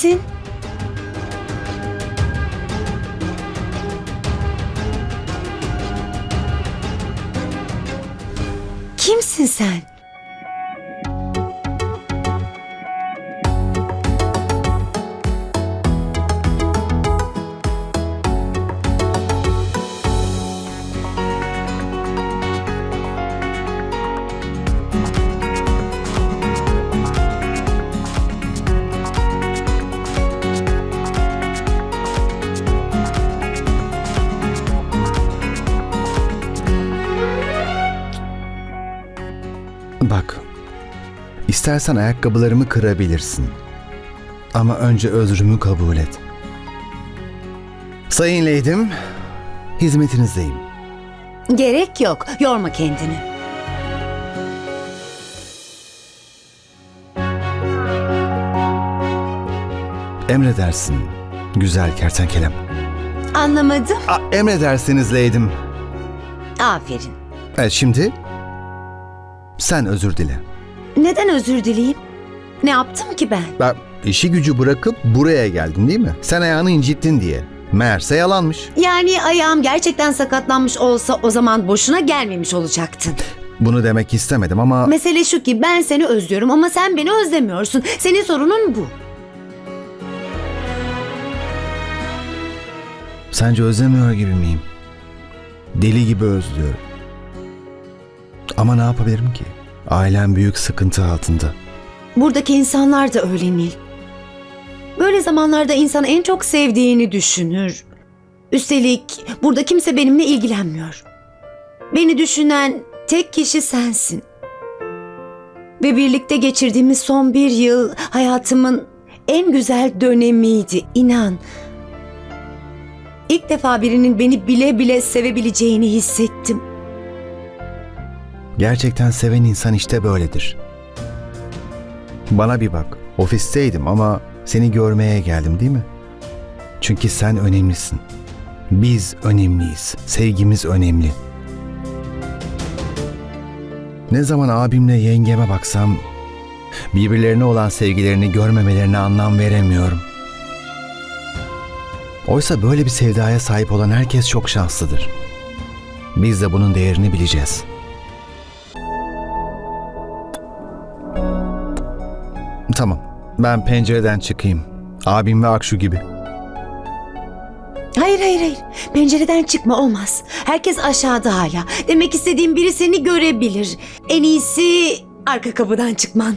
kimsin? Kimsin sen? İstersen ayakkabılarımı kırabilirsin. Ama önce özrümü kabul et. Sayın Leydim, hizmetinizdeyim. Gerek yok. Yorma kendini. Emredersin, güzel kertenkelem. Anlamadım. Aa, emredersiniz Leydim. Aferin. Evet, şimdi sen özür dile. Neden özür dileyim? Ne yaptım ki ben? Ben işi gücü bırakıp buraya geldin değil mi? Sen ayağını incittin diye. Meğerse yalanmış. Yani ayağım gerçekten sakatlanmış olsa o zaman boşuna gelmemiş olacaktın. Bunu demek istemedim ama Mesele şu ki ben seni özlüyorum ama sen beni özlemiyorsun. Senin sorunun bu. sence özlemiyor gibi miyim? Deli gibi özlüyorum. Ama ne yapabilirim ki? Ailem büyük sıkıntı altında. Buradaki insanlar da öyle Nil. Böyle zamanlarda insan en çok sevdiğini düşünür. Üstelik burada kimse benimle ilgilenmiyor. Beni düşünen tek kişi sensin. Ve birlikte geçirdiğimiz son bir yıl hayatımın en güzel dönemiydi, inan. İlk defa birinin beni bile bile sevebileceğini hissettim. Gerçekten seven insan işte böyledir. Bana bir bak. Ofisteydim ama seni görmeye geldim değil mi? Çünkü sen önemlisin. Biz önemliyiz. Sevgimiz önemli. Ne zaman abimle yengeme baksam birbirlerine olan sevgilerini görmemelerine anlam veremiyorum. Oysa böyle bir sevdaya sahip olan herkes çok şanslıdır. Biz de bunun değerini bileceğiz. Tamam. Ben pencereden çıkayım. Abim ve Akşu gibi. Hayır hayır hayır. Pencereden çıkma olmaz. Herkes aşağıda hala. Demek istediğim biri seni görebilir. En iyisi arka kapıdan çıkman.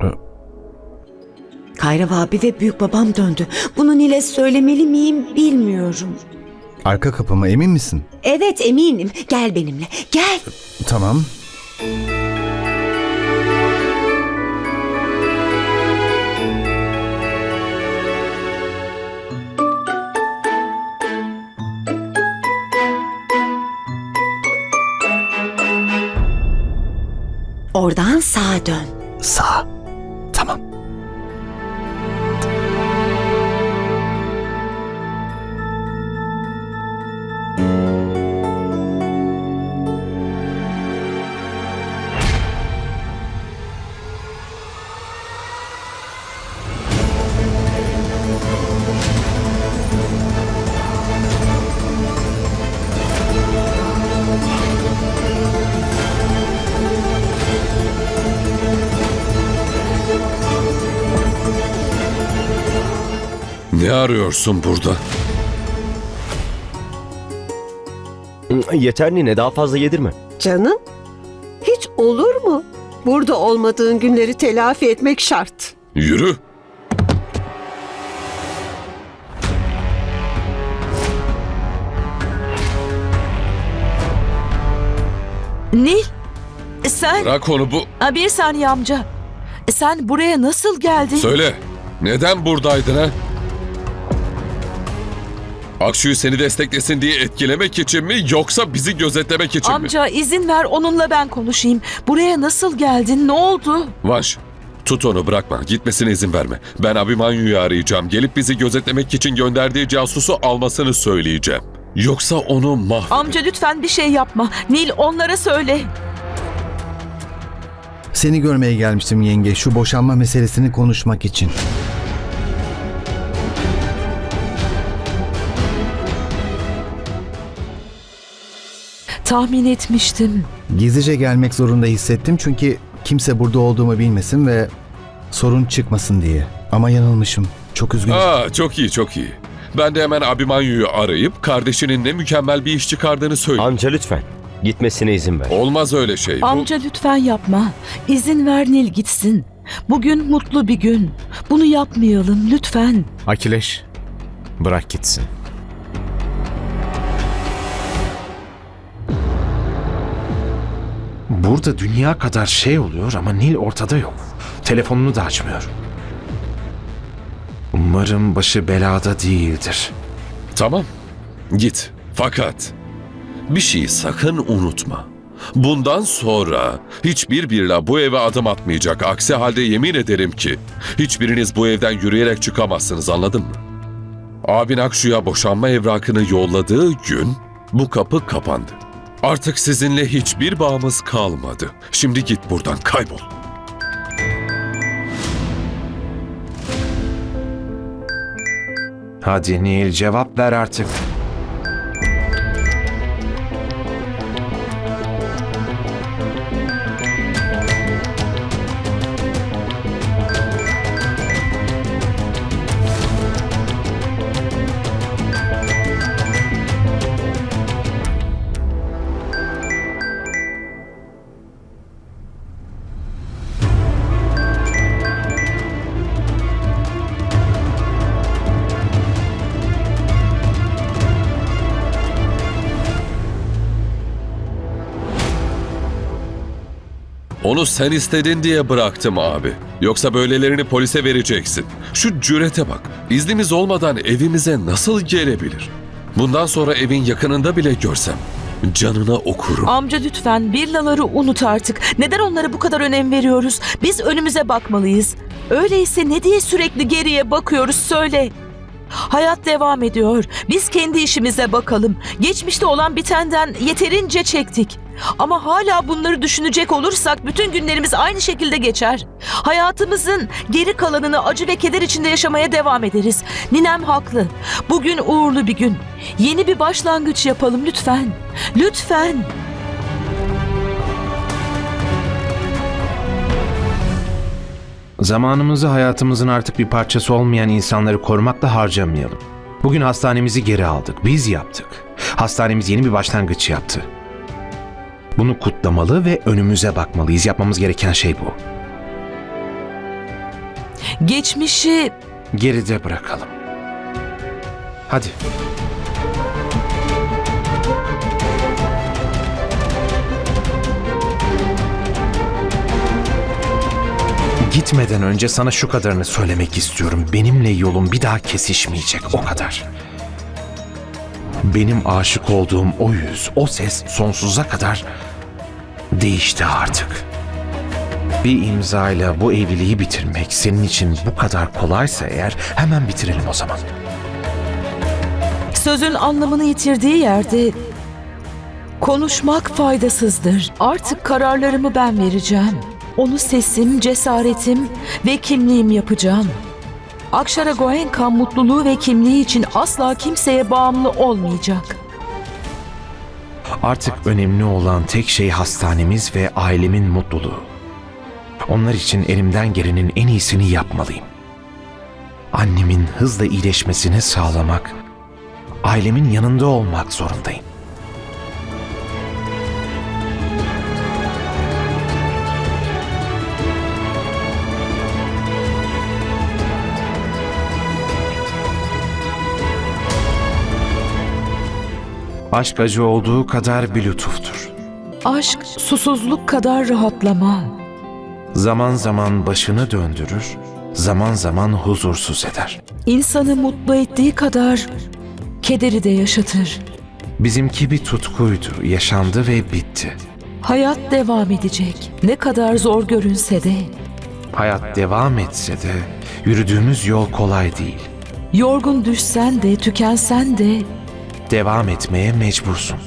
Ö- Kayrav abi ve büyük babam döndü. Bunu Nil'e söylemeli miyim bilmiyorum. Arka kapıma emin misin? Evet eminim. Gel benimle. Gel. Tamam. Sağa dön. Sağ. Tamam. Arıyorsun burada? Yeter nine daha fazla yedirme. Canım, hiç olur mu? Burada olmadığın günleri telafi etmek şart. Yürü. Nil, sen... Bırak onu bu. Aa, Bir saniye amca. Sen buraya nasıl geldin? Söyle. Neden buradaydın ha? Akşu'yu seni desteklesin diye etkilemek için mi yoksa bizi gözetlemek için mi? Amca izin ver onunla ben konuşayım. Buraya nasıl geldin? Ne oldu? Vanş, tut onu bırakma. Gitmesine izin verme. Ben Abimanyu'yu arayacağım. Gelip bizi gözetlemek için gönderdiği casusu almasını söyleyeceğim. Yoksa onu mahvedin. Amca lütfen bir şey yapma. Nil onlara söyle. Seni görmeye gelmiştim yenge şu boşanma meselesini konuşmak için. Tahmin etmiştim. Gizlice gelmek zorunda hissettim çünkü kimse burada olduğumu bilmesin ve sorun çıkmasın diye. Ama yanılmışım. Çok üzgünüm. Aa, çok iyi çok iyi. Ben de hemen Abimanyu'yu arayıp kardeşinin ne mükemmel bir iş çıkardığını söyleyeyim. Amca lütfen. Gitmesine izin ver. Olmaz öyle şey. Bu- Amca lütfen yapma. İzin ver Nil gitsin. Bugün mutlu bir gün. Bunu yapmayalım lütfen. Akileş, bırak gitsin. Burada dünya kadar şey oluyor ama Nil ortada yok. Telefonunu da açmıyor. Umarım başı belada değildir. Tamam. Git. Fakat bir şeyi sakın unutma. Bundan sonra hiçbir birla bu eve adım atmayacak. Aksi halde yemin ederim ki hiçbiriniz bu evden yürüyerek çıkamazsınız anladın mı? Abin Akşu'ya boşanma evrakını yolladığı gün bu kapı kapandı. Artık sizinle hiçbir bağımız kalmadı. Şimdi git buradan kaybol. Hadi Nil cevap ver artık. Onu sen istedin diye bıraktım abi. Yoksa böylelerini polise vereceksin. Şu cürete bak. İznimiz olmadan evimize nasıl gelebilir? Bundan sonra evin yakınında bile görsem canına okurum. Amca lütfen birlaları unut artık. Neden onlara bu kadar önem veriyoruz? Biz önümüze bakmalıyız. Öyleyse ne diye sürekli geriye bakıyoruz söyle. Hayat devam ediyor. Biz kendi işimize bakalım. Geçmişte olan bitenden yeterince çektik. Ama hala bunları düşünecek olursak bütün günlerimiz aynı şekilde geçer. Hayatımızın geri kalanını acı ve keder içinde yaşamaya devam ederiz. Ninem haklı. Bugün uğurlu bir gün. Yeni bir başlangıç yapalım lütfen. Lütfen. Zamanımızı hayatımızın artık bir parçası olmayan insanları korumakla harcamayalım. Bugün hastanemizi geri aldık. Biz yaptık. Hastanemiz yeni bir başlangıç yaptı. Bunu kutlamalı ve önümüze bakmalıyız. Yapmamız gereken şey bu. Geçmişi Geride bırakalım. Hadi. Gitmeden önce sana şu kadarını söylemek istiyorum. Benimle yolun bir daha kesişmeyecek o kadar. Benim aşık olduğum o yüz, o ses sonsuza kadar değişti artık. Bir imzayla bu evliliği bitirmek senin için bu kadar kolaysa eğer hemen bitirelim o zaman. sözün anlamını yitirdiği yerde konuşmak faydasızdır. Artık kararlarımı ben vereceğim. Onu sesim, cesaretim ve kimliğim yapacağım. Akşara Goenka mutluluğu ve kimliği için asla kimseye bağımlı olmayacak. Artık önemli olan tek şey hastanemiz ve ailemin mutluluğu. Onlar için elimden gelenin en iyisini yapmalıyım. Annemin hızla iyileşmesini sağlamak, ailemin yanında olmak zorundayım. Aşk acı olduğu kadar bir lütuftur. Aşk susuzluk kadar rahatlama. Zaman zaman başını döndürür, zaman zaman huzursuz eder. İnsanı mutlu ettiği kadar kederi de yaşatır. Bizimki bir tutkuydu, yaşandı ve bitti. Hayat devam edecek. Ne kadar zor görünse de. Hayat devam etse de yürüdüğümüz yol kolay değil. Yorgun düşsen de, tükensen de devam etmeye mecbursun.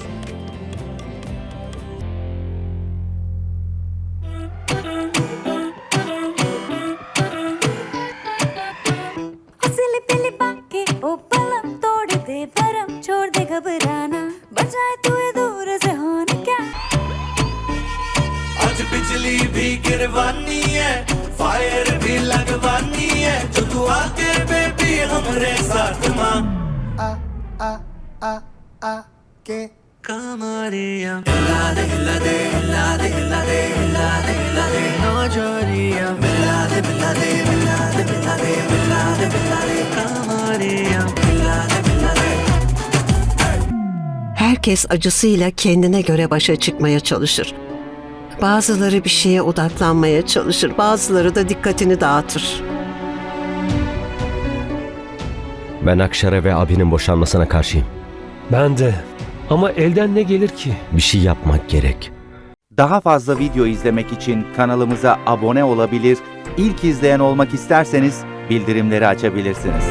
बिजली भी गिरवानी है फायर भी लगवानी है जो तू आके बेबी हमरे साथ माँ que Camaria Ellade, ellade, ellade, ellade, ellade, ellade No lloría Mellade, mellade, mellade, mellade, mellade, mellade Camaria Herkes acısıyla kendine göre başa çıkmaya çalışır. Bazıları bir şeye odaklanmaya çalışır, bazıları da dikkatini dağıtır. Ben Akşar'a ve abinin boşanmasına karşıyım. Ben de. Ama elden ne gelir ki? Bir şey yapmak gerek. Daha fazla video izlemek için kanalımıza abone olabilir, ilk izleyen olmak isterseniz bildirimleri açabilirsiniz.